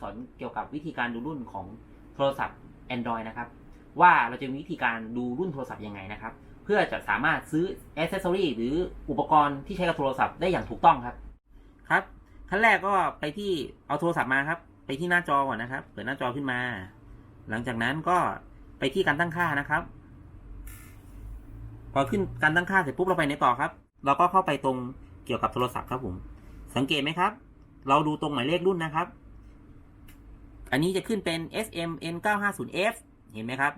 สอนเกี่ยวกับวิธีการดูรุ่นของโทรศัพท์ Android นะครับ ว่าเราจะมีวิธีการดูรุ่นโทรศัพท์ยังไงนะครับ เพื่อจะสามารถซื้ออ c เซสซอรีหรืออุปกรณ์ที่ใช้กับโทรศัพท์ได้อย่างถูกต้องครับ ครับขั้นแรกก็ไปที่เอาโทรศัพท์มาครับ ไปที่หน้าจอก่อนนะครับ เปิดหน้าจอขึ้นมา หลังจากนั้นก็ไปที่การตั้งค่านะครับพอขึ้นการตั้งค่าเสร็จปุ๊บเราไปในต่อครับ เราก็เข้าไปตรงเกี่ยวกับโทรศัพท์ครับผม สังเกตไหมครับ เราดูตรงหมายเลขรุ่นนะครับ อันนี้จะขึ้นเป็น SM N950F เห็นไหมครับ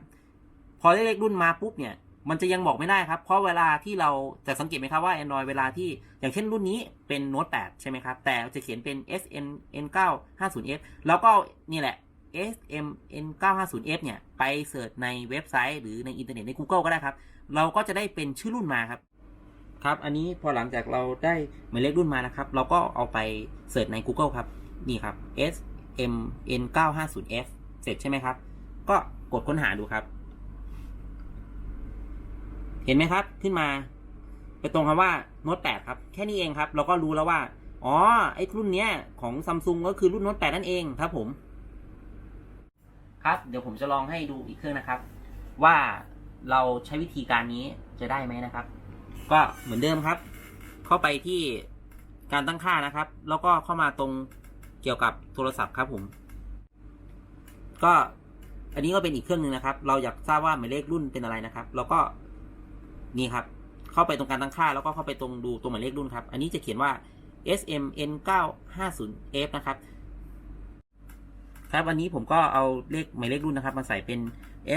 พอได้เลขรุ่นมาปุ๊บเนี่ย มันจะยังบอกไม่ได้ครับ เพราะเวลาที่เราจะสังเกตไหมครับว่า Android เวลาที่อย่างเช่นรุ่นนี้เป็น Note 8ใช่ไหมครับ แต่จะเขียนเป็น SN N950F แล้วก็นี่แหละ SM N950F เนี่ย ไปเสิร์ชในเว็บไซต์หรือในอินเทอร์เน็ตใน Google ก็ได้ครับ เราก็จะได้เป็นชื่อรุ่นมาครับ ครับ อันนี้พอหลังจากเราได้หมายเลขรุ่นมานะครับ เราก็เอาไปเสิร์ชใน Google ครับ นี่ครับ S M N 9 5 0 F เสร็จใช่ไหมครับ ก็กดค้นหาดูครับ เห็นไหมครับ ขึ้นมา ไปตรงคำว่า Note 8ครับ แค่นี้เองครับ เราก็รู้แล้วว่า อ๋อ ไอ้รุ่นเนี้ยของซัมซุงก็คือรุ่น Note 8นั่นเองครับผม ครับ เดี๋ยวผมจะลองให้ดูอีกเครื่องนะครับ ว่าเราใช้วิธีการนี้จะได้ไหมนะครับ ก็เหมือนเดิมครับ เข้าไปที่การตั้งค่านะครับ แล้วก็เข้ามาตรง เกี่ยวกับโทรศัพท์ครับผม ก็อันนี้ก็เป็นอีกเครื่องหนึ่งนะครับ เราอยากทราบว่าหมายเลขรุ่นเป็นอะไรนะครับแล้วก็นี่ครับ เข้าไปตรงการตั้งค่า แล้วก็เข้าไปตรงดูตรงหมายเลขรุ่นครับ อันนี้จะเขียนว่า SMN 950F นะครับ ครับวันนี้ผมก็เอาเลขหมายเลขรุ่นนะครับ มาใส่เป็น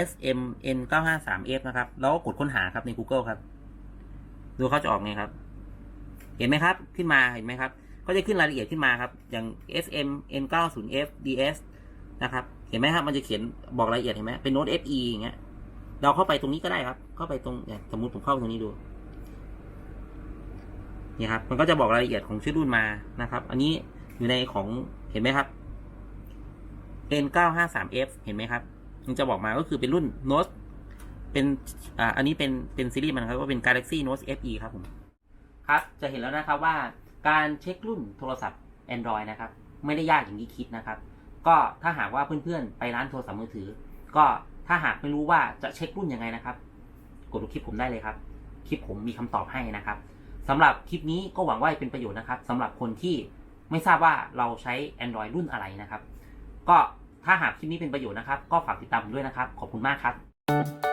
SMN 953F นะครับ แล้วก็กดค้นหาครับใน Google ครับ ดูเขาจะออกไงครับ เห็นไหมครับ ขึ้นมาเห็นไหมครับ ก็จะขึ้นรายละเอียดขึ้นมาครับ อย่าง SM N90F DS นะครับ เห็นไหมครับ มันจะเขียนบอกรายละเอียดเห็นไหมเป็นโน้ต FE อย่างเงี้ย เราเข้าไปตรงนี้ก็ได้ครับ เข้าไปตรงเนี่ยสมมติผมเข้าไปตรงนี้ดู นี่ครับ มันก็จะบอกรายละเอียดของชื่อรุ่นมานะครับ อันนี้อยู่ในของเห็นไหมครับ N953F เห็นไหมครับ มันจะบอกมาก็คือเป็นรุ่น Note เป็น อ่า อันนี้เป็น เป็นซีรีส์มันครับว่าเป็น Galaxy Note FE ครับผม ครับ จะเห็นแล้วนะครับว่า การเช็ครุ่นโทรศัพท์ Android นะครับ ไม่ได้ยากอย่างที่คิดนะครับ ก็ถ้าหากว่าเพื่อนๆ ไปร้านโทรศัพท์มือถือ ก็ถ้าหากไม่รู้ว่าจะเช็ครุ่นยังไงนะครับ กดดูคลิปผมได้เลยครับ คลิปผมมีคำตอบให้นะครับสำหรับคลิปนี้ก็หวังว่าจะเป็นประโยชน์นะครับสำหรับคนที่ไม่ทราบว่าเราใช้ Android รุ่นอะไรนะครับ ก็ถ้าหากคลิปนี้เป็นประโยชน์นะครับ ก็ฝากติดตามผมด้วยนะครับ ขอบคุณมากครับ